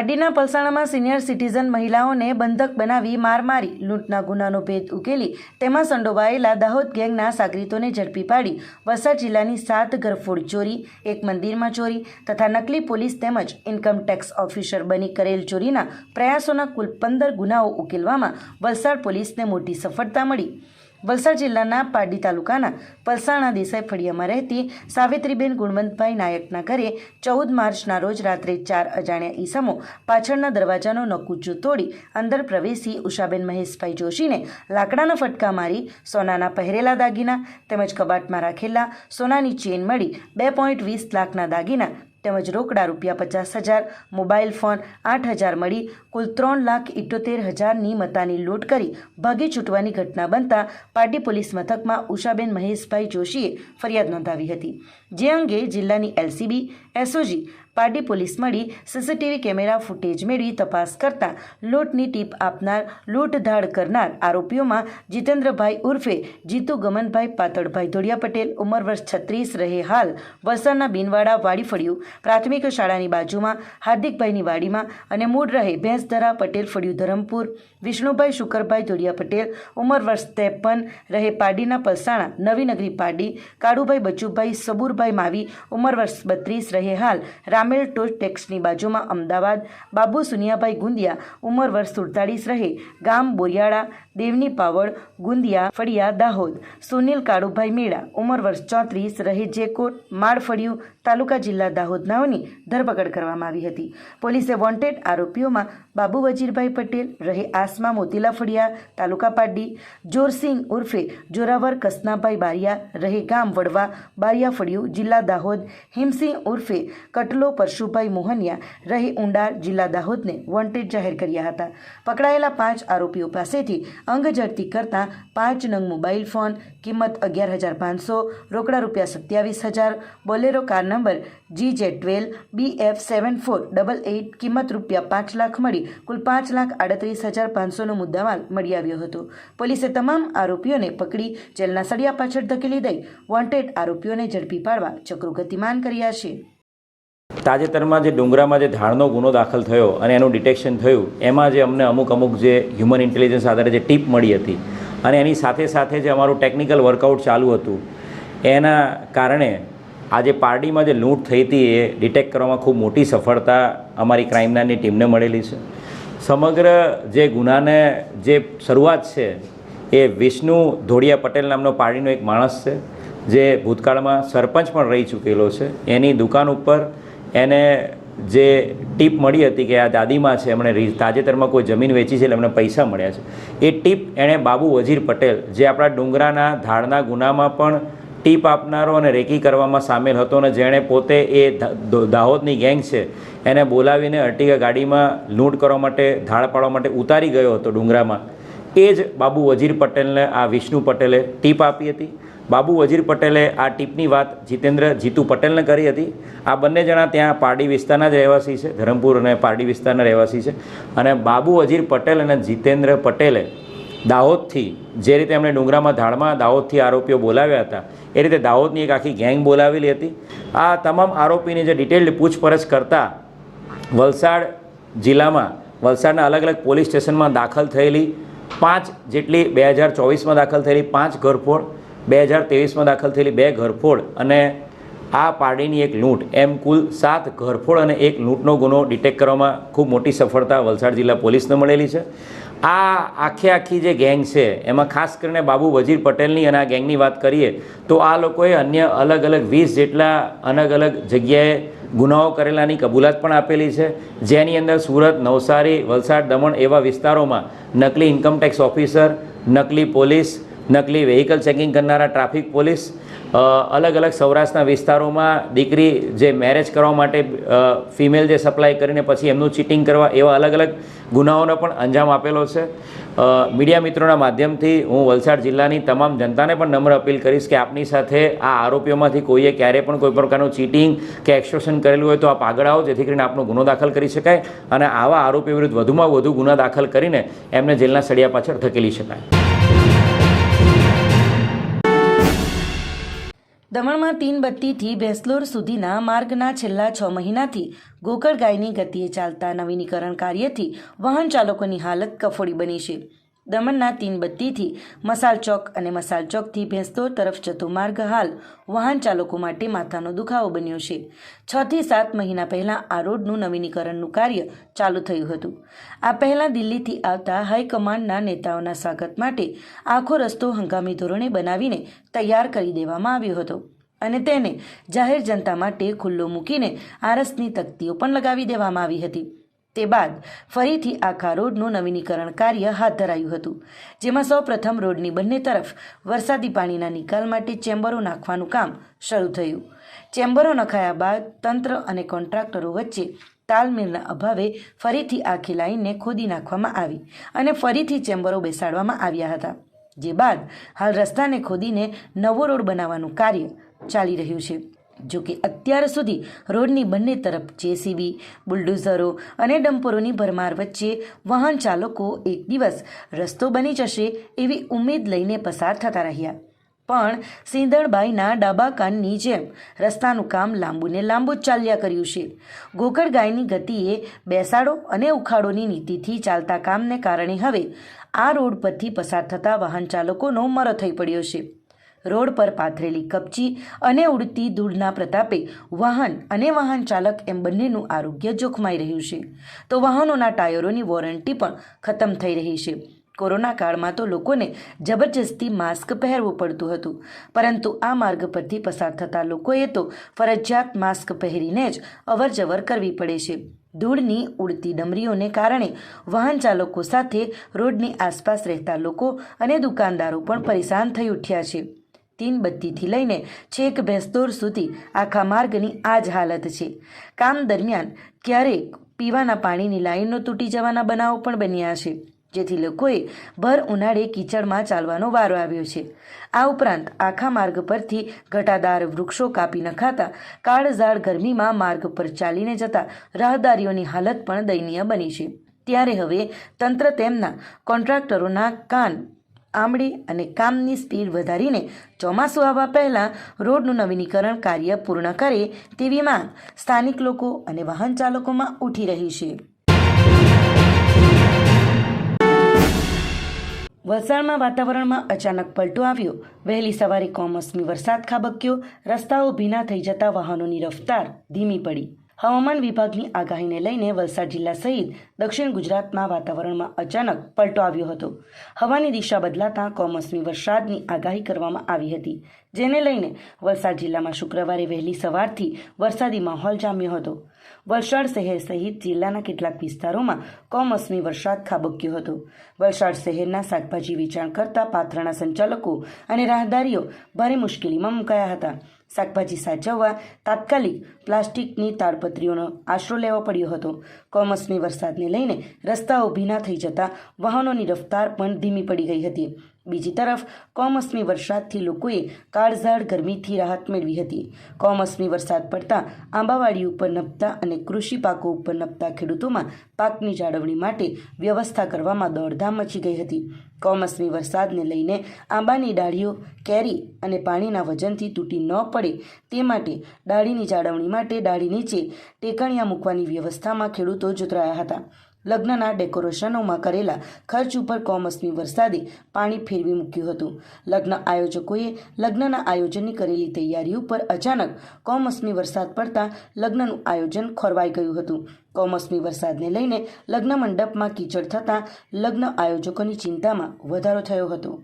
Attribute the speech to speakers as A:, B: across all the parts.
A: પારડીના પલસાણામાં senior citizen મહિલાઓને બંધક બનાવી માર મારી, લૂંટના ગુનાનો ભેદ ઉકેલી, તેમાં સંડોવાયેલા દાહોદ ગેંગના સાગરીતોને ઝડપી પાડી, વલસાડ જિલ્લાની સાત ઘરફોડ ચોરી, એક મંદિરમાં ચોરી તથા નકલી પોલીસ તેમજ ઇન્કમ ટેક્સ ઓફિસર બની કરેલ ચોરીના પ્રયાસોના કુલ પંદર ગુનાઓ ઉકેલવામાં વલસાડ પોલીસને મોટી સફળતા મળી. વલસાડ જિલ્લાના પારડી તાલુકાના પલસાણા દેસાઈ ફળિયામાં રહેતી સાવિત્રીબેન ગુણવંતભાઈ નાયકના ઘરે ચૌદ માર્ચના રોજ રાત્રે ચાર અજાણ્યા ઈસમો પાછળના દરવાજાનો નકુચો તોડી અંદર પ્રવેશી ઉષાબેન મહેશભાઈ જોશીને લાકડાના ફટકા મારી સોનાના પહેરેલા દાગીના તેમજ કબાટમાં રાખેલા સોનાની ચેન મળી બે પોઈન્ટ વીસ લાખના દાગીના તેમજ રોકડા રૂપિયા પચાસ હજાર, મોબાઈલ ફોન આઠ હજાર મળી, કુલ ત્રણ લાખ ઇઠ્યોતેર હજારની મતાની લૂંટ કરી ભાગી છૂટવાની ઘટના બનતા પાર્ટી પોલીસ મથકમાં ઉષાબેન મહેશભાઈ જોશીએ ફરિયાદ નોંધાવી હતી. જે અંગે જિલ્લાની એલસીબી, એસઓજી પારડી પોલીસ મળી સીસીટીવી કેમેરા ફૂટેજ મેળવી તપાસ કરતા લૂંટની ટીપ આપનાર લૂંટધાડ કરનાર આરોપીઓમાં જીતેન્દ્રભાઈ ઉર્ફે જીતુ ગમનભાઈ પાતળભાઈ ધોળિયા પટેલ, ઉંમર વર્ષ છત્રીસ, રહે હાલ વલસાડના બિનવાડા વાડી ફળિયું. પ્રાથમિક શાળાની બાજુમાં હાર્દિકભાઈની વાડીમાં અને મૂળ રહે ભેંસધરા પટેલ ફળિયું ધરમપુર. વિષ્ણુભાઈ શુકરભાઈ ધોળિયા પટેલ, ઉંમર વર્ષ ત્રેપન, રહે પારડીના પલસાણા. નવીનગરી પારડી. કાળુભાઈ બચુભાઈ, સબુરભાઈ માવી, ઉંમર વર્ષ બત્રીસ, રહે હાલ રામેલ ટોચ ટેક્સની બાજુમાં અમદાવાદ બાબુ સુનિયાભાઈ ગુંદિયા ઉંમર વર્ષ સુડતાળીસ રહે. ગામ બોરિયાળા, દેવની પાવડ ગુંદિયા, ફળિયા, દાહોદ. સુનિલ કાળુભાઈ મેળા ઉંમર વર્ષ ચોત્રીસ રહે જેકોટ માળ ફળિયું તાલુકા જિલ્લા દાહોદ નાઓની ધરપકડ કરવામાં આવી હતી. પોલીસે વોન્ટેડ આરોપીઓમાં બાબુ વજીરભાઈ પટેલ રહે આસમા મોતીલા ફળિયા, તાલુકા પાડી જોરસિંહ ઉર્ફે જોરાવર કસનાભાઈ બારિયા રહે ગામ વડવા બારિયા ફળિયું જિલ્લા દાહોદ, હિમસિંહ ઉર્ફે કટલો પરશુભાઈ મોહનિયા રહે ઉંડાર જિલ્લા દાહોદને વોન્ટેડ જાહેર કર્યા હતા. પકડાયેલા પાંચ આરોપીઓ પાસેથી અંગ ઝડતી કરતા પાંચ નંગ મોબાઈલ ફોન, કિંમત અગિયાર હજાર પાંચસો, રોકડા રૂપિયા સત્યાવીસ હજાર, Bolero car number G J twelve B F seven four double eight કિંમત રૂપિયા પાંચ લાખ મળી, કુલ પાંચ લાખ આડત્રીસ હજાર પાંચસોનો મુદ્દામાલ મળી આવ્યો હતો. પોલીસે તમામ આરોપીઓને પકડી જેલના સળિયા પાછળ ધકેલી દઈ વોન્ટેડ આરોપીઓને ઝડપી પાડવા ચક્રો ગતિમાન કર્યા છે.
B: તાજેતરમાં જે ડુંગરામાં જે ધાણનો ગુનો દાખલ થયો અને એનું ડિટેક્શન થયું, એમાં જે અમને અમુક અમુક જે હ્યુમન ઇન્ટેલિજન્સ આધારે જે ટીપ મળી હતી અને એની સાથે સાથે જે અમારું ટેકનિકલ વર્કઆઉટ ચાલુ હતું, એના કારણે આજે પારડીમાં જે લૂંટ થઈ હતી એ ડિટેક્ટ કરવામાં ખૂબ મોટી સફળતા અમારી ક્રાઇમનાની ટીમને મળેલી છે. સમગ્ર જે ગુનાને જે શરૂઆત છે એ વિષ્ણુ ધોળિયા પટેલ નામનો પારડીનો એક માણસ છે, જે ભૂતકાળમાં સરપંચ પણ રહી ચૂકેલો છે. એની દુકાન ઉપર એને જે ટીપ મળી હતી કે આ દાદીમાં છે, એમણે તાજેતરમાં કોઈ જમીન વેચી છે એટલે એમને પૈસા મળ્યા છે. એ ટીપ એણે બાબુ વજીર પટેલ, જે આપણા ડુંગરાના ધાળના ગુનામાં પણ ટીપ આપનારો અને રેકી કરવામાં સામેલ હતો અને જેણે પોતે એ દાહોદની ગેંગ છે, એને બોલાવીને અર્ટિગા ગાડીમાં લૂંટ કરવા માટે, ધાળ પાડવા માટે ઉતારી ગયો હતો ડુંગરામાં. એ જ બાબુ વજીર પટેલને, આ વિષ્ણુ પટેલે ટીપ આપી હતી. બાબુ વજીર પટેલે આ ટીપની વાત જીતેન્દ્ર જીતુ પટેલને કરી હતી. આ બંને જણા ત્યાં પારડી વિસ્તારના જ રહેવાસી છે, ધરમપુર અને પારડી વિસ્તારના રહેવાસી છે. અને બાબુ વજીર પટેલ અને જીતેન્દ્ર પટેલે દાહોદથી જે રીતે એમણે ડુંગરામાં ધાડમાં દાહોદથી આરોપીઓ બોલાવ્યા હતા, એ રીતે દાહોદની એક આખી ગેંગ બોલાવેલી હતી. આ તમામ આરોપીની જે ડિટેલ્ડ પૂછપરછ કરતાં વલસાડ જિલ્લામાં, વલસાડના અલગ અલગ પોલીસ સ્ટેશનમાં દાખલ થયેલી પાંચ જેટલી બે હજાર ચોવીસમાં દાખલ થયેલી પાંચ ઘરફોડ, બે હજાર ત્રેવીસમાં દાખલ થયેલી બે ઘરફોડ અને આ પારડીની એક લૂંટ. એમ કુલ સાત ઘરફોડ અને એક લૂંટનો ગુનો ડિટેક્ટ કરવામાં ખૂબ મોટી સફળતા વલસાડ જિલ્લા પોલીસને મળેલી છે. આ આખે આખી જે ગેંગ છે, એમાં ખાસ કરીને બાબુ વજીર પટેલની અને આ ગેંગની વાત કરીએ, તો આ લોકોએ અન્ય અલગ અલગ વીસ જેટલા અલગ અલગ જગ્યાએ ગુનાઓ કરેલાની કબૂલાત પણ આપેલી છે. જેની અંદર સુરત, નવસારી, વલસાડ, દમણ એવા વિસ્તારોમાં નકલી ઇન્કમટેક્સ ઓફિસર નકલી પોલીસ, નકલી વેહિકલ ચેકિંગ કરનારા ટ્રાફિક પોલીસ અલગ અલગ સૌરાષ્ટ્રના વિસ્તારોમાં દીકરી જે મેરેજ કરવા માટે ફિમેલ જે સપ્લાય કરીને પછી એમનું ચીટિંગ કરવા એવા અલગ અલગ ગુનાઓનો પણ અંજામ આપેલો છે. મીડિયા મિત્રોના માધ્યમથી હું વલસાડ જિલ્લાની તમામ જનતાને પણ નમ્ર અપીલ કરીશ કે આપની સાથે આ આરોપીઓમાંથી કોઈએ ક્યારેય પણ કોઈ પ્રકારનું ચીટિંગ કે એક્સટોર્શન કરેલું હોય તો આપ આગળ આવો, જેથી કરીને આપનો ગુનો દાખલ કરી શકાય અને આવા આરોપી વિરુદ્ધ વધુમાં વધુ ગુના દાખલ કરીને એમને જેલના સળિયા પાછળ ધકેલી શકાય.
A: દમણમાં તીનબત્તીથી ભેંસલોર સુધીના માર્ગના છેલ્લા છ મહિનાથી ગોકળ ગાયની ગતિએ ચાલતા નવીનીકરણ કાર્યથી વાહન ચાલકોની હાલત કફોડી બની છે. દમણના તીનબત્તીથી મસાલ ચોક અને મસાલ ચોકથી ભેંસતો તરફ જતો માર્ગ હાલ વાહન ચાલકો માટે માથાનો દુખાવો બન્યો છે. છ થી સાત મહિના પહેલાં આ રોડનું નવીનીકરણનું કાર્ય ચાલુ થયું હતું. આ પહેલાં દિલ્હીથી આવતા હાઈકમાન્ડના નેતાઓના સ્વાગત માટે આખો રસ્તો હંગામી ધોરણે બનાવીને તૈયાર કરી દેવામાં આવ્યો હતો અને તેને જાહેર જનતા માટે ખુલ્લો મૂકીને આરસની તકતીઓ પણ લગાવી દેવામાં આવી હતી. તે બાદ ફરીથી આખા રોડનું નવીનીકરણ કાર્ય હાથ ધરાયું હતું, જેમાં સૌ પ્રથમ રોડની બંને તરફ વરસાદી પાણીના નિકાલ માટે ચેમ્બરો નાખવાનું કામ શરૂ થયું. ચેમ્બરો નખાયા બાદ તંત્ર અને કોન્ટ્રાક્ટરો વચ્ચે તાલમેલના અભાવે ફરીથી આખી લાઇનને ખોદી નાખવામાં આવી અને ફરીથી ચેમ્બરો બેસાડવામાં આવ્યા હતા, જે બાદ હાલ રસ્તાને ખોદીને નવો રોડ બનાવવાનું કાર્ય ચાલી રહ્યું છે. જો કે અત્યાર સુધી રોડની બંને તરફ જેસીબી, બુલડોઝરો અને ડમ્પરોની ભરમાર વચ્ચે વાહન ચાલકો એક દિવસ રસ્તો બની જશે એવી ઉમેદ લઈને પસાર થતા રહ્યા. પણ સિંદણબાઈના ડાબા કાનની જેમ રસ્તાનું કામ લાંબુ ને લાંબુ જ ચાલ્યા કર્યું છે. ગોકળ ગાયની ગતિએ બેસાડો અને ઉખાડોની નીતિથી ચાલતા કામને કારણે હવે આ રોડ પરથી પસાર થતા વાહન ચાલકોનો મરો થઈ પડ્યો છે. રોડ પર પાથરેલી કપચી અને ઉડતી ધૂળના પ્રતાપે વાહન અને વાહન ચાલક એમ બંનેનું આરોગ્ય જોખમાઈ રહ્યું છે. તો વાહનોના ટાયરોની વોરંટી પણ ખતમ થઈ રહી છે. કોરોના કાળમાં તો લોકોને જબરજસ્તી માસ્ક પહેરવું પડતું હતું. પરંતુ આ માર્ગ પરથી પસાર થતા લોકોએ તો ફરજિયાત માસ્ક પહેરીને જ અવરજવર કરવી પડે છે. ધૂળની, ઉડતી ડમરીઓને કારણે વાહન ચાલકો સાથે રોડની આસપાસ રહેતા લોકો અને દુકાનદારો પણ પરેશાન થઈ ઉઠ્યા છે. તીનબત્તીથી લઈને છેક ભેંસદોર સુધી આખા માર્ગની આ જ હાલત છે. કામ દરમિયાન ક્યારેક પીવાના પાણીની લાઈનો તૂટી જવાના બનાવો પણ બન્યા છે, જેથી લોકોએ ભર ઉનાળે કીચડમાં ચાલવાનો વારો આવ્યો છે. આ ઉપરાંત આખા માર્ગ પરથી ઘટાદાર વૃક્ષો કાપી નખાતા કાળઝાળ ગરમીમાં માર્ગ પર ચાલીને જતા રાહદારીઓની હાલત પણ દયનીય બની છે. ત્યારે હવે તંત્ર તેમના કોન્ટ્રાક્ટરોના કાન આંબળી અને કામની સ્પીડ વધારીને ચોમાસું આવવા પહેલાં રોડનું નવીનીકરણ કાર્ય પૂર્ણ કરે તેવી માંગ સ્થાનિક લોકો અને વાહન ચાલકોમાં ઉઠી રહી છે. વલસાડમાં વાતાવરણમાં અચાનક પલટો આવ્યો. વહેલી સવારે કમોસમી વરસાદ ખાબક્યો. રસ્તાઓ ભીના થઈ જતા વાહનોની રફતાર ધીમી પડી. હવામાન વિભાગની આગાહીને લઈને વલસાડ જિલ્લા સહિત દક્ષિણ ગુજરાતમાં વાતાવરણમાં અચાનક પલટો આવ્યો હતો. હવાની દિશા બદલાતા કમોસમી વરસાદની આગાહી કરવામાં આવી હતી, જેને લઈને વલસાડ જિલ્લામાં શુક્રવારે વહેલી સવારથી વરસાદી માહોલ જામ્યો હતો. વલસાડ શહેર સહિત જિલ્લાના કેટલાક વિસ્તારોમાં કમોસમી વરસાદ ખાબક્યો હતો. વલસાડ શહેરના શાકભાજી વેચાણ કરતા પાત્રના સંચાલકો અને રાહદારીઓ ભારે મુશ્કેલીમાં મુકાયા હતા. શાકભાજી સાચવવા તાત્કાલિક પ્લાસ્ટિકની તાડપત્રીઓનો આશરો લેવો પડ્યો હતો. કમોસમી વરસાદને લઈને રસ્તાઓ ભીના થઈ જતા વાહનોની રફતાર પણ ધીમી પડી ગઈ હતી. બીજી તરફ, કમોસમી વરસાદથી લોકોએ કાળઝાળ ગરમીથી રાહત મેળવી હતી. કમોસમી વરસાદ પડતા આંબાવાડી ઉપર નપતા અને કૃષિ પાકો ઉપર નપતા ખેડૂતોમાં પાકની જાળવણી માટે વ્યવસ્થા કરવામાં દોડધામ મચી ગઈ હતી. કમોસમી વરસાદને લઈને આંબાની ડાળીઓ કેરી અને પાણીના વજનથી તૂટી ન પડે તે માટે ડાળીની જાળવણી માટે ડાળી નીચે ટેકણિયા મૂકવાની વ્યવસ્થામાં ખેડૂતો જોતરાયા હતા. લગ્નના ડેકોરેશનોમાં કરેલા ખર્ચ ઉપર કોમસમી વરસાદે પાણી ફેરવી મૂક્યું હતું. લગ્ન આયોજકોએ લગ્નના આયોજનની કરેલી તૈયારી ઉપર અચાનક કોમસમી વરસાદ પડતા લગ્નનું આયોજન ખોરવાઈ ગયું હતું. કોમસમી વરસાદને લઈને લગ્ન મંડપમાં કીચડ થતાં લગ્ન આયોજકોની ચિંતામાં વધારો થયો હતો.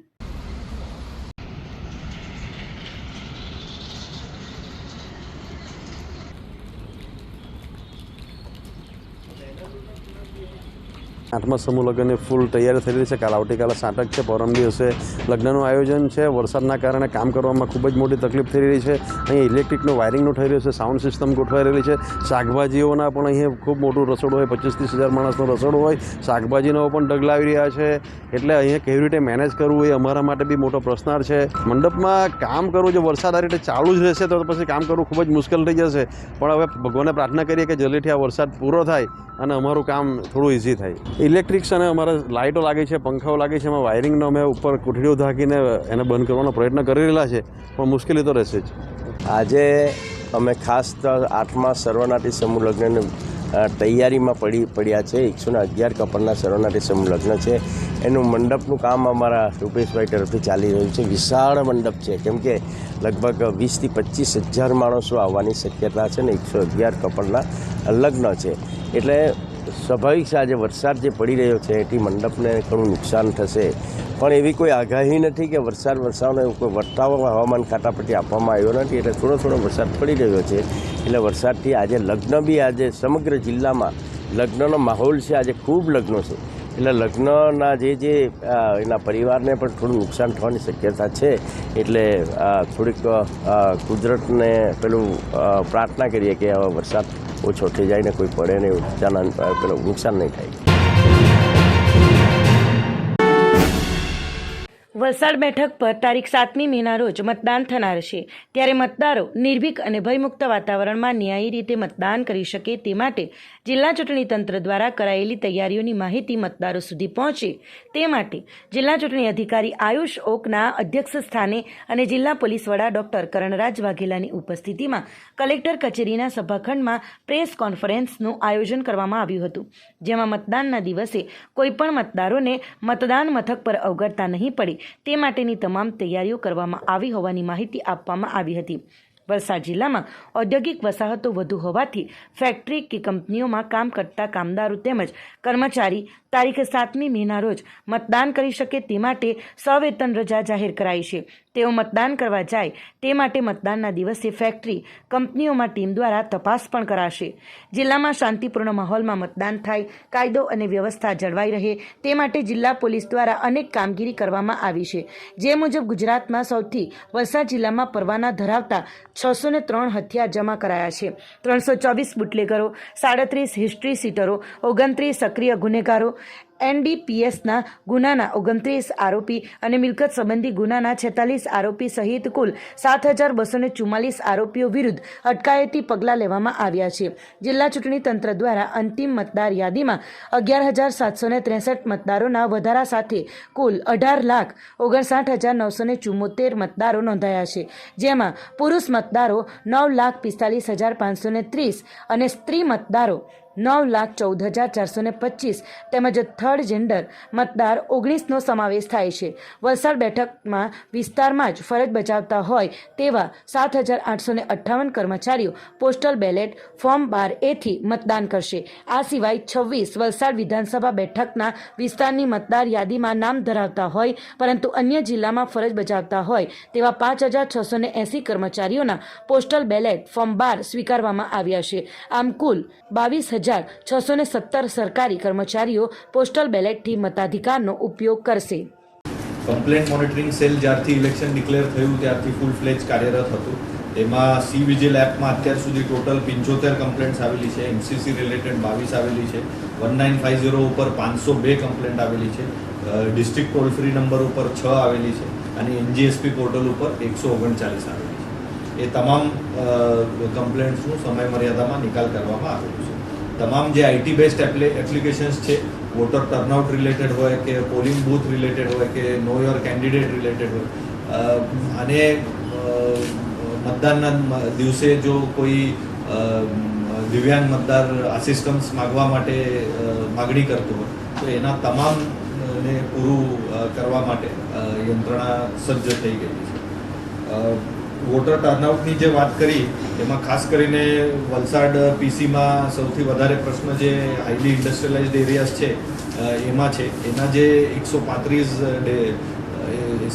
C: આઠમા સમૂહ લગ્નની ફૂલ તૈયારી થઈ રહી છે. કાલ આવતીકાલે સાટક છે, પરમ દિવસે લગ્નનું આયોજન છે. વરસાદના કારણે કામ કરવામાં ખૂબ જ મોટી તકલીફ થઈ રહી છે. અહીં ઇલેક્ટ્રિકનું વાયરિંગનું થઈ રહ્યું છે સાઉન્ડ સિસ્ટમ ગોઠવાઈ રહેલી છે. શાકભાજીઓના પણ અહીં ખૂબ મોટું રસોડું હોય પચીસ ત્રીસ હજાર માણસનો રસોડું હોય. શાકભાજીનો પણ ડગલા આવી રહ્યા છે. એટલે અહીંયા કેવી રીતે મેનેજ કરવું એ અમારા માટે બી મોટો પ્રશ્નાર છે. મંડપમાં કામ કરવું જો વરસાદ આ રીતે ચાલુ જ રહેશે તો પછી કામ કરવું ખૂબ જ મુશ્કેલ થઈ જશે. પણ હવે ભગવાનને પ્રાર્થના કરીએ કે જલ્દીથી આ વરસાદ પૂરો થાય. અને અમારું કામ થોડું ઇઝી થાય. ઇલેક્ટ્રિક્સ અને અમારે લાઇટો લાગી છે, પંખાઓ લાગી છે, એમાં વાયરિંગનો અમે ઉપર કોઠડીઓ ઢાંકીને એને બંધ કરવાનો પ્રયત્ન કરી રહેલા છે, પણ મુશ્કેલી તો રહેશે જ.
D: આજે અમે ખાસ તો આઠમા સર્વનાટી સમૂહ લગ્નને તૈયારીમાં પડી, પડ્યા છે. એકસોને અગિયાર કપલના સર્વનાટી સમૂહ લગ્ન છે. એનું મંડપનું કામ અમારા રૂપેશભાઈ તરફથી ચાલી રહ્યું છે. વિશાળ મંડપ છે. કેમ કે લગભગ વીસથી પચીસ હજાર માણસો આવવાની શક્યતા છે ને એકસો અગિયાર કપલના લગ્ન છે. એટલે સ્વાભાવિક છે, આજે વરસાદ જે પડી રહ્યો છે, એથી મંડપને ઘણું નુકસાન થશે. પણ એવી કોઈ આગાહી નથી કે વરસાદ વરસાવનો એવું કોઈ વર્તાવો હવામાન ખાતા પરથી આપવામાં આવ્યો નથી. એટલે થોડો થોડો વરસાદ પડી રહ્યો છે. એટલે વરસાદથી આજે લગ્ન બી આજે સમગ્ર જિલ્લામાં લગ્નનો માહોલ છે, આજે ખૂબ લગ્નો છે. એટલે લગ્નના જે જે એના પરિવારને પણ થોડું નુકસાન થવાની શક્યતા છે. એટલે થોડીક કુદરતને પેલું પ્રાર્થના કરીએ કે હવે વરસાદ ઓછો થઈ જાય ને કોઈ પડે ને નુકસાન પેલું નુકસાન નહીં થાય.
A: વલસાડ બેઠક પર તારીખ સાતમી મેના રોજ મતદાન થનાર છે. ત્યારે મતદારો નિર્ભીક અને ભયમુક્ત વાતાવરણમાં ન્યાયી રીતે મતદાન કરી શકે તે માટે જિલ્લા ચૂંટણી તંત્ર દ્વારા કરાયેલી તૈયારીઓની માહિતી મતદારો સુધી પહોંચે. તે માટે જિલ્લા ચૂંટણી અધિકારી આયુષ ઓકના અધ્યક્ષ સ્થાને અને જિલ્લા પોલીસ વડા ડોક્ટર કરણરાજ વાઘેલાની ઉપસ્થિતિમાં કલેક્ટર કચેરીના સભાખંડમાં પ્રેસ કોન્ફરન્સનું આયોજન કરવામાં આવ્યું હતું, જેમાં મતદાનના દિવસે કોઈપણ મતદારોને મતદાન મથક પર અવગણતા નહીં પડે. તે માટેની તમામ તૈયારીઓ કરવામાં આવી હોવાની માહિતી આપવામાં આવી હતી. વલસાડ જિલ્લામાં ઔદ્યોગિક વસાહતો વધુ હોવાથી ફેક્ટરી કે કંપનીઓમાં કામ કરતા કામદારો તેમજ કર્મચારી તારીખ સાતમી મેના રોજ મતદાન કરી શકે તે માટે સવેતન રજા જાહેર કરાઈ છે. તેઓ મતદાન કરવા જાય તે માટે મતદાનના દિવસે ફેક્ટરી કંપનીઓમાં ટીમ દ્વારા તપાસ પણ કરાશે. જિલ્લામાં શાંતિપૂર્ણ માહોલમાં મતદાન થાય, કાયદો અને વ્યવસ્થા જળવાઈ રહે તે માટે જિલ્લા પોલીસ દ્વારા અનેક કામગીરી કરવામાં આવી છે. જે મુજબ ગુજરાતમાં સૌથી વલસાડ જિલ્લામાં પરવાના ધરાવતા છસો ને ત્રણ હથિયાર જમા કરાયા છે. ત્રણસો ચોવીસ બુટલેગરો, સાડત્રીસ હિસ્ટ્રી સીટરો, ઓગણત્રીસ સક્રિય ગુનેગારો એનડીપીએસના ગુનાના ઓગણત્રીસ આરોપી અને મિલકત સંબંધી ગુનાના છેતાલીસ આરોપી સહિત કુલ સાત હજાર બસો ને ચુમ્માલીસ આરોપીઓ વિરુદ્ધ અટકાયતી પગલાં લેવામાં આવ્યા છે. જિલ્લા ચૂંટણી તંત્ર દ્વારા અંતિમ મતદાર યાદીમાં અગિયાર હજાર સાતસો ત્રેસઠ મતદારોના વધારા સાથે કુલ અઢાર લાખ ઓગણસાઠ હજાર નવસો ને ચુમ્મોતેર મતદારો નોંધાયા છે, જેમાં પુરુષ મતદારો નવ લાખ પિસ્તાલીસ હજાર પાંચસો ને ત્રીસ અને સ્ત્રી મતદારો નવ લાખ ચૌદ હજાર ચારસો ને પચીસ તેમજ થર્ડ જેન્ડર મતદાર ઓગણીસનો સમાવેશ થાય છે. વલસાડ બેઠકમાં વિસ્તારમાં જ ફરજ બજાવતા હોય તેવા સાત હજાર આઠસો ને અઠ્ઠાવન કર્મચારીઓ પોસ્ટલ બેલેટ ફોર્મ બાર એથી મતદાન કરશે. આ સિવાય છવ્વીસ વલસાડ વિધાનસભા બેઠકના વિસ્તારની મતદાર યાદીમાં નામ ધરાવતા હોય પરંતુ અન્ય જિલ્લામાં ફરજ બજાવતા હોય તેવા પાંચ હજાર છસો ને એંસી કર્મચારીઓના પોસ્ટલ બેલેટ ફોર્મ બાર સ્વીકારવામાં આવ્યા છે. આમ કુલ બાવીસ હજાર છસો ને સત્તર સરકારી કર્મચારીઓ પોસ્ટલ બેલેટથી મતાધિકારનો ઉપયોગ કરશે.
E: કમ્પ્લેન્ટ મોનિટરિંગ સેલ જ્યારથી ઇલેક્શન ડિક્લેર થયું ત્યારથી ફૂલ ફ્લેજ કાર્યરત હતું. એમાં સી વિજિલ એપમાં અત્યાર સુધી ટોટલ પંચોતેર કમ્પ્લેન્ટ્સ આવેલી છે એમસીસી રિલેટેડ બાવીસ આવેલી છે, વન નાઇન ફાઇવ ઝીરો ઉપર પાંચસો બે કમ્પ્લેન્ટ આવેલી છે ડિસ્ટ્રિક્ટ ટોલ ફ્રી નંબર ઉપર છ આવેલી છે અને એનજીએસપી પોર્ટલ ઉપર એકસો ઓગણચાલીસ આવેલી છે. એ તમામ કમ્પ્લેન્ટ્સનું સમય મર્યાદામાં નિકાલ કરવામાં આવેલો છે. તમામ જે આઈટી બેસ્ડ એપ્લિકેશન્સ છે વોટર ટર્નઆઉટ રિલેટેડ હોય કે પોલિંગ બૂથ રિલેટેડ હોય કે નો યોર કેન્ડિડેટ રિલેટેડ હોય અને મતદાનના દિવસે જો કોઈ દિવ્યાંગ મતદાર આસિસ્ટન્સ માગવા માટે માગણી કરતો હોય, તો એના તમામ ને પૂરું કરવા માટે યંત્રણા સજ્જ થઈ ગઈ છે. વોટર ટર્નઆઉટની જે વાત કરી, એમાં ખાસ કરીને વલસાડ પીસીમાં સૌથી વધારે પ્રશ્ન જે હાઈલી ઇન્ડસ્ટ્રીયલાઇઝડ એરિયાઝ છે એમાં છે. એના જે એકસો પાંત્રીસ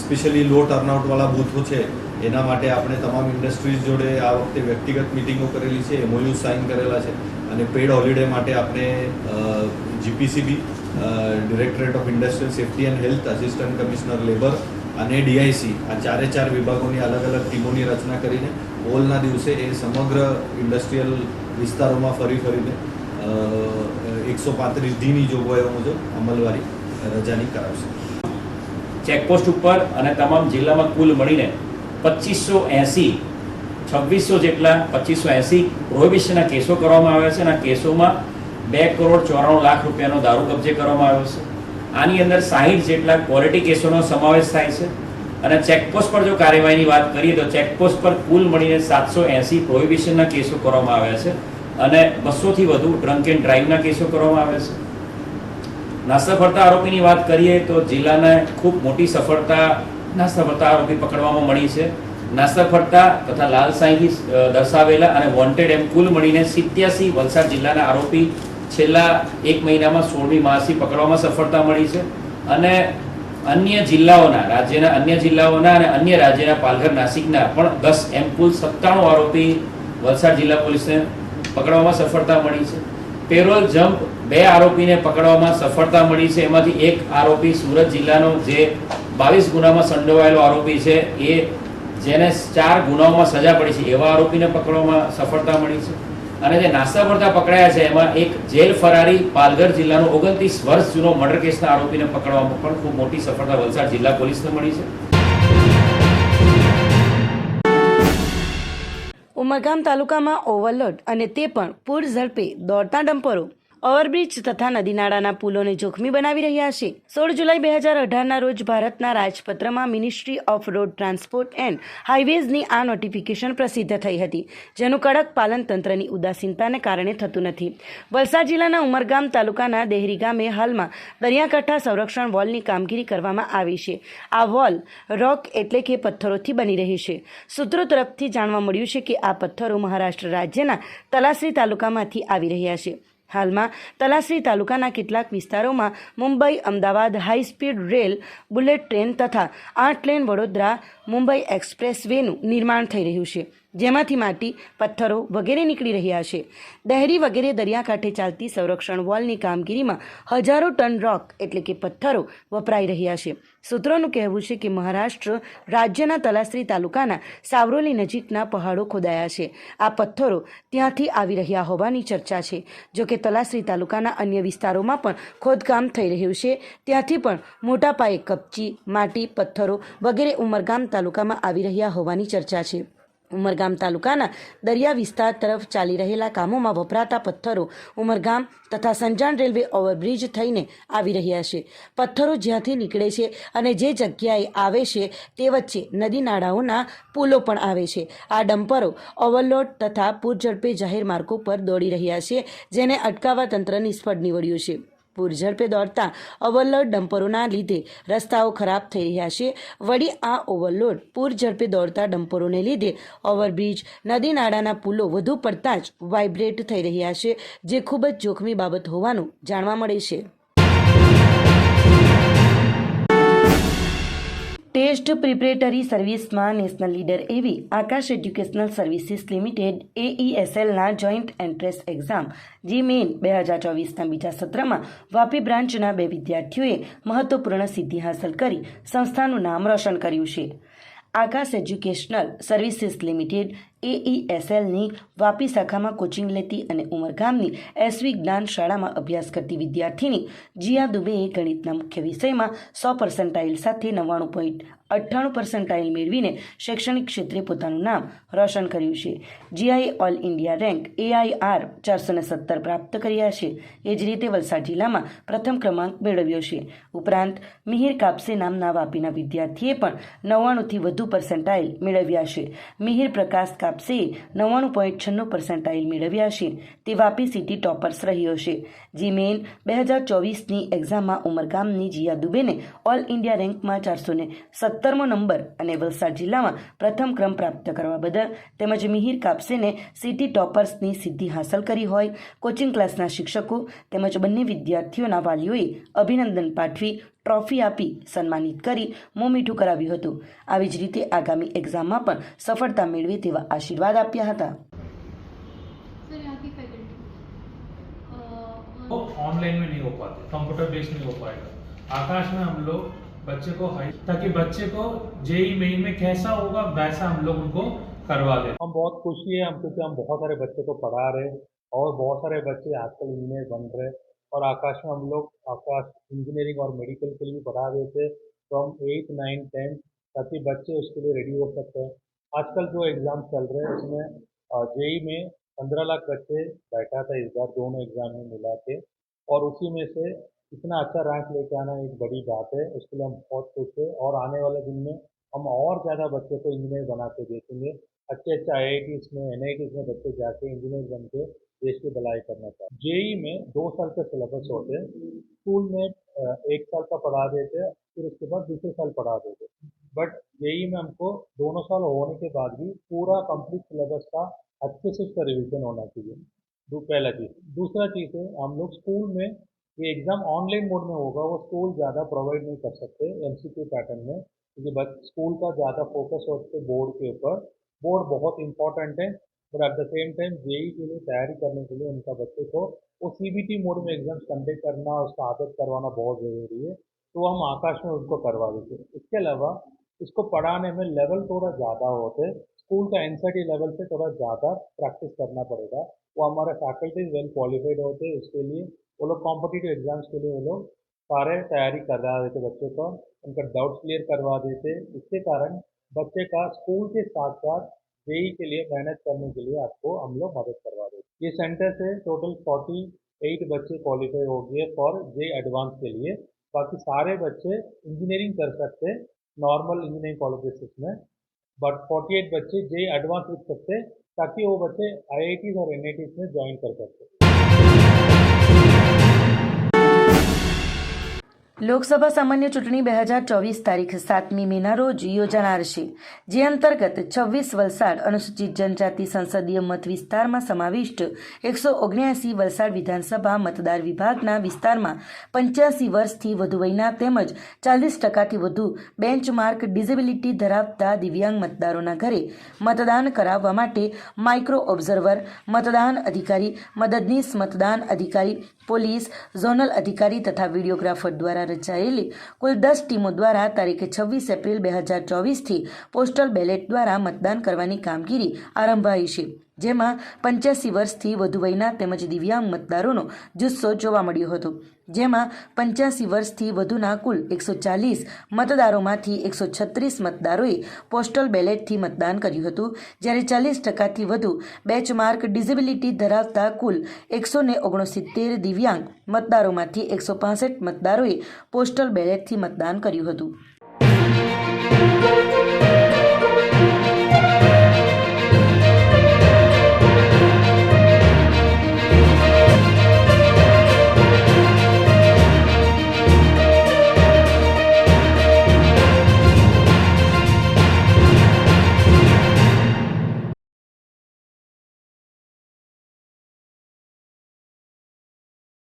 E: સ્પેશિયલી લો ટર્નઆઉટવાળા બૂથો છે, એના માટે આપણે તમામ ઇન્ડસ્ટ્રીઝ જોડે આ વખતે વ્યક્તિગત મિટિંગો કરેલી છે એમઓયુ સાઇન કરેલા છે, અને પેડ હોલિડે માટે આપણે GPCB directorate of industrial safety and health assistant commissioner labour અને ડીઆઈસી આ ચારે ચાર વિભાગોની અલગ અલગ ટીમોની રચના કરીને ઓલના દિવસે એ સમગ્ર ઇન્ડસ્ટ્રીયલ વિસ્તારોમાં ફરી ફરીને એકસો પાંત્રીસ ડીની જોગવાઈઓ મુજબ અમલવારી રજાની કરાવશે.
B: ચેકપોસ્ટ ઉપર અને તમામ જિલ્લામાં કુલ મળીને પચીસો એંસી, છવ્વીસો જેટલા પચીસો એંસી પ્રોહિબિશનના કેસો કરવામાં આવ્યા છે અને આ કેસોમાં બે કરોડ ચોરાણું લાખ રૂપિયાનો દારૂ કબજે કરવામાં આવ્યો છે. આની અંદર સાહીઠ જેટલા ક્વોલિટી કેસોનો સમાવેશ થાય છે. અને ચેકપોસ્ટ પર જો કાર્યવાહીની વાત કરીએ તો ચેકપોસ્ટ પર કુલ મળીને સાતસો એંસી પ્રોહિબિશનના કેસો કરવામાં આવ્યા છે અને બસોથી વધુ ડ્રંક એન્ડ ડ્રાઈવના કેસો કરવામાં આવ્યા છે. નાસ્તા ફરતા આરોપીની વાત કરીએ તો જિલ્લાને ખૂબ મોટી સફળતા, નાસ્તા ફરતા આરોપી પકડવામાં મળી છે. નાસ્તા ફરતા તથા લાલ સાંઈથી દર્શાવેલા અને વોન્ટેડ એમ કુલ મળીને સિત્યાસી વલસાડ જિલ્લાના આરોપી છેલ્લા એક મહિનામાં સોળમી માસી પકડવામાં સફળતા મળી છે અને અન્ય જિલ્લાઓના, રાજ્યના અન્ય જિલ્લાઓના અને અન્ય રાજ્યના પાલઘર નાસિકના પણ દસ એમ કુલ સત્તાણું આરોપી વલસાડ જિલ્લા પોલીસને પકડવામાં સફળતા મળી છે. પેરોલ જમ્પ બે આરોપીને પકડવામાં સફળતા મળી છે. એમાંથી એક આરોપી સુરત જિલ્લાનો જે બાવીસ ગુનામાં સંડોવાયેલો આરોપી છે, એ જેને ચાર ગુનાઓમાં સજા પડી છે. એવા આરોપીને પકડવામાં સફળતા મળી છે. અને જે નાસ્તા પડતા પકડાયા છે, એમાં એક જેલ ફરારી પાલઘર જિલ્લાનો ઓગણત્રીસ વર્ષ જૂનો મર્ડર કેસના આરોપીને પકડવામાં પણ ખૂબ મોટી સફળતા વલસાડ જિલ્લા પોલીસને મળી છે.
A: ઉમરગામ તાલુકામાં ઓવરલોડ અને તે પણ પૂર ઝડપે દોડતા ડમ્પરો. ઓવરબ્રિજ તથા નદી નાળાના પુલોને જોખમી બનાવી રહ્યા છે. સોળ જુલાઈ બે હજાર અઢારના રોજ ભારતના રાજપત્રમાં ministry of road transport and હાઇવેઝની આ નોટિફિકેશન પ્રસિદ્ધ થઈ હતી, જેનું કડક પાલન તંત્રની ઉદાસીનતાને કારણે થતું નથી. વલસાડ જિલ્લાના ઉમરગામ તાલુકાના દેહરી ગામે હાલમાં દરિયાકાંઠા સંરક્ષણ વોલની કામગીરી કરવામાં આવી છે. આ વોલ રોક એટલે કે પથ્થરોથી બની રહી છે. સૂત્રો તરફથી જાણવા મળ્યું છે કે આ પથ્થરો મહારાષ્ટ્ર રાજ્યના તલાસરી તાલુકામાંથી આવી રહ્યા છે. હાલમાં તલાસરી તાલુકાના કેટલાક વિસ્તારોમાં Mumbai, Ahmedabad high speed rail, bullet train તથા આઠ લેન વડોદરા મુંબઈ એક્સપ્રેસ વેનું નિર્માણ થઈ રહ્યું છે. જેમાંથી માટી, પથ્થરો વગેરે નીકળી રહ્યા છે. દહેરી વગેરે દરિયાકાંઠે ચાલતી સંરક્ષણ વોલની કામગીરીમાં હજારો ટન રોક એટલે કે પથ્થરો વપરાઈ રહ્યા છે. સૂત્રોનું કહેવું છે કે મહારાષ્ટ્ર રાજ્યના તલાસરી તાલુકાના સાવરોલી નજીકના પહાડો ખોદાયા છે. આ પથ્થરો ત્યાંથી આવી રહ્યા હોવાની ચર્ચા છે. જોકે તલાસરી તાલુકાના અન્ય વિસ્તારોમાં પણ ખોદકામ થઈ રહ્યું છે. ત્યાંથી પણ મોટા પાયે કપચી, માટી, પથ્થરો વગેરે ઉમરગામ તાલુકામાં આવી રહ્યા હોવાની ચર્ચા છે. ઉમરગામ તાલુકાના દરિયા વિસ્તાર તરફ ચાલી રહેલા કામોમાં વપરાતા પથ્થરો ઉમરગામ તથા સંજાણ રેલવે ઓવરબ્રિજ થઈને આવી રહ્યા છે. પથ્થરો જ્યાંથી નીકળે છે અને જે જગ્યાએ આવે છે તે વચ્ચે નદી નાળાઓના પુલો પણ આવે છે. આ ડમ્પરો ઓવરલોડ તથા પૂરઝડપે જાહેર માર્ગો પર દોડી રહ્યા છે, જેને અટકાવવા તંત્ર નિષ્ફળ નીવડ્યું છે. પૂરઝડપે દોડતા ઓવરલોડ ડમ્પરોના લીધે રસ્તાઓ ખરાબ થઈ રહ્યા છે. વળી આ ઓવરલોડ પૂરઝડપે દોડતા ડમ્પરોને લીધે ઓવરબ્રિજ નદી નાળાના પુલો વધુ પડતા જ વાઇબ્રેટ થઈ રહ્યા છે, જે ખૂબ જ જોખમી બાબત હોવાનું જાણવા મળે છે. ટેસ્ટ પ્રિપરેટરી સર્વિસમાં નેશનલ લીડર એવી આકાશ એજ્યુકેશનલ સર્વિસીસ લિમિટેડ એઈએસએલના જોઈન્ટ એન્ટ્રન્સ એક્ઝામ, જે મેઇન બે હજાર ચોવીસના બીજા સત્રમાં વાપી બ્રાન્ચના બે વિદ્યાર્થીઓએ મહત્વપૂર્ણ સિદ્ધિ હાંસલ કરી સંસ્થાનું નામ રોશન કર્યું છે. આકાશ એજ્યુકેશનલ સર્વિસીસ લિમિટેડ એઈએસએલની વાપી શાખામાં કોચિંગ લેતી અને ઉમરગામની એસવી જ્ઞાન શાળામાં અભ્યાસ કરતી વિદ્યાર્થીની જીયા દુબેએ ગણિતના મુખ્ય વિષયમાં સો પર્સન્ટાઇલ સાથે નવ્વાણું પોઈન્ટ અઠ્ઠાણું પર્સન્ટાઇલ મેળવીને શૈક્ષણિક ક્ષેત્રે પોતાનું નામ રોશન કર્યું છે. જીઆઈએ ઓલ ઇન્ડિયા રેન્ક એઆઈઆર ચારસો ને સત્તર પ્રાપ્ત કર્યા છે. એ જ રીતે વલસાડ જિલ્લામાં પ્રથમ ક્રમાંક મેળવ્યો છે. ઉપરાંત મિહિર કાપસે નામના વાપીના વિદ્યાર્થીએ પણ નવ્વાણુંથી વધુ પર્સન્ટાઇલ મેળવ્યા છે. મિહિર પ્રકાશ કાપસેએ નવ્વાણું પોઈન્ટ છન્નું પર્સન્ટાઇલ મેળવ્યા છે. તે વાપી સિટી ટોપર્સ રહ્યો છે. જે મેઇન બે હજાર ચોવીસની એક્ઝામમાં ઉમરગામની જીયા દુબેને ઓલ ઇન્ડિયા રેન્કમાં ચારસો ને સત્તરમો નંબર અને વલસાડ જિલ્લામાં પ્રથમ ક્રમ પ્રાપ્ત કરવા બદલ તેમજ મિહિર કાપસેને સિટી ટોપર્સની સિદ્ધિ હાંસલ કરી હોય કોચિંગ ક્લાસના શિક્ષકો તેમજ બંને વિદ્યાર્થીઓના વાલીઓએ અભિનંદન પાઠવી ટ્રોફી આપી સન્માનિત કરી મોં મીઠું કરાવ્યું હતું આવી જ રીતે આગામી એક્ઝામમાં પણ સફળતા મેળવે તેવા આશીર્વાદ આપ્યા હતા
F: सर यहाँ की फैकल्टी
G: वो ऑनलाइन में नहीं हो पाते कंप्यूटर बेस्ड नहीं हो पाएगा आकाश में हम लोग बच्चे को हाई ताकि बच्चे को जेई मेन में कैसा होगा वैसा हम लोग उनको करवा दें
H: हम बहुत खुशी है हम क्योंकि हम बहुत सारे बच्चे को पढ़ा रहे हैं और बहुत सारे बच्चे आजकल इंजीनियर बन रहे हैं और आकाश में हम लोग आकाश इंजीनियरिंग और मेडिकल के लिए भी पढ़ा रहे थे। फ्रॉम एट नाइन टेंथ ताकि बच्चे उसके लिए रेडी हो सकते हैं। आजकल जो एग्ज़ाम चल रहे हैं, उसमें जेई में पंद्रह लाख बच्चे बैठा था इस बार, दोनों एग्ज़ाम में मिला के। और उसी में से इतना अच्छा रैंक लेके आना एक बड़ी बात है। उसके लिए हम बहुत खुश है और आने वाले दिन में हम और ज़्यादा बच्चों को इंजीनियर बना के देखेंगे। अच्छे अच्छे आई में एन में बच्चे जाके इंजीनियर बन के देश की भलाई करना चाहते जेई में दो साल का सिलेबस होते हैं। स्कूल में एक साल का पढ़ा देते हैं, फिर उसके बाद दूसरे साल पढ़ा देते बट जेई में हमको दोनों साल होने के बाद भी पूरा कंप्लीट सिलेबस का अच्छे से उसका रिविजन होना चाहिए। दो, पहला चीज़। दूसरा चीज़ है, हम लोग स्कूल में, ये एग्ज़ाम ऑनलाइन मोड में होगा, वो स्कूल ज़्यादा प्रोवाइड नहीं कर सकते एम पैटर्न में। क्योंकि स्कूल का ज़्यादा फोकस होते बोर्ड के ऊपर। बोर्ड बहुत इंपॉर्टेंट है but at the same time JEE के लिए तैयारी करने के लिए उनका बच्चे को वो CBT मोड में एग्ज़ाम्स कंडक्ट करना उसका आदत करवाना बहुत ज़रूरी है। तो हम आकाश में उनको करवा देते हैं। इसके अलावा इसको पढ़ाने में लेवल थोड़ा ज़्यादा होते स्कूल का एन लेवल से थोड़ा ज़्यादा प्रैक्टिस करना पड़ेगा। वो हमारे फैकल्टीज वेल क्वालिफाइड होते हैं उसके लिए वो लोग कॉम्पिटिटिव एग्ज़ाम्स के लिए वो लोग सारे तैयारी करवा देते बच्चों को। उनका डाउट्स क्लियर करवा देते। इसके कारण बच्चे का स्कूल के साथ साथ जेई के लिए मेहनत करने के लिए आपको हम लोग मदद करवा देते ये सेंटर से टोटल फोर्टी एट बच्चे क्वालिफाई हो गए फॉर जे एडवांस के लिए। बाकी सारे बच्चे इंजीनियरिंग कर सकते नॉर्मल इंजीनियरिंग कॉलेजेस में। बट 48 बच्चे जे एडवांस लिख सकते ताकि वो बच्चे आई और एन में ज्वाइन कर सकते
A: લોકસભા સામાન્ય ચૂંટણી બે હજાર ચોવીસ તારીખ સાતમી મેના રોજ યોજાનાર છે, જે અંતર્ગત છવ્વીસ વલસાડ અનુસૂચિત જનજાતિ સંસદીય મત વિસ્તારમાં સમાવિષ્ટ એકસો ઓગણ્યાસી વલસાડ વિધાનસભા મતદાર વિભાગના વિસ્તારમાં પંચ્યાસી વર્ષથી વધુ વયના તેમજ ચાલીસ ટકાથી વધુ બેન્ચમાર્ક ડિઝેબિલિટી ધરાવતા દિવ્યાંગ મતદારોના ઘરે મતદાન કરાવવા માટે માઇક્રો ઓબ્ઝર્વર, મતદાન અધિકારી, મદદનીશ મતદાન અધિકારી, પોલીસ, ઝોનલ અધિકારી તથા વિડીયોગ્રાફર દ્વારા રચાયેલી કુલ દસ ટીમો દ્વારા તારીખે છવ્વીસ એપ્રિલ બે હજાર ચોવીસથી પોસ્ટલ બેલેટ દ્વારા મતદાન કરવાની કામગીરી આરંભાઈ છે. જેમાં પંચ્યાસી વર્ષથી વધુ વયના તેમજ દિવ્યાંગ મતદારોનો જુસ્સો જોવા મળ્યો હતો. જેમાં પંચ્યાસી વર્ષથી વધુના કુલ એકસો ચાલીસ મતદારોમાંથી એકસો છત્રીસ મતદારોએ પોસ્ટલ બેલેટથી મતદાન કર્યું હતું. જ્યારે ચાલીસ ટકાથી વધુ બેચમાર્ક ડિઝેબિલિટી ધરાવતા કુલ એકસો ને ઓગણસિત્તેર દિવ્યાંગ મતદારોમાંથી એકસો પાસઠ મતદારોએ પોસ્ટલ બેલેટથી મતદાન કર્યું હતું.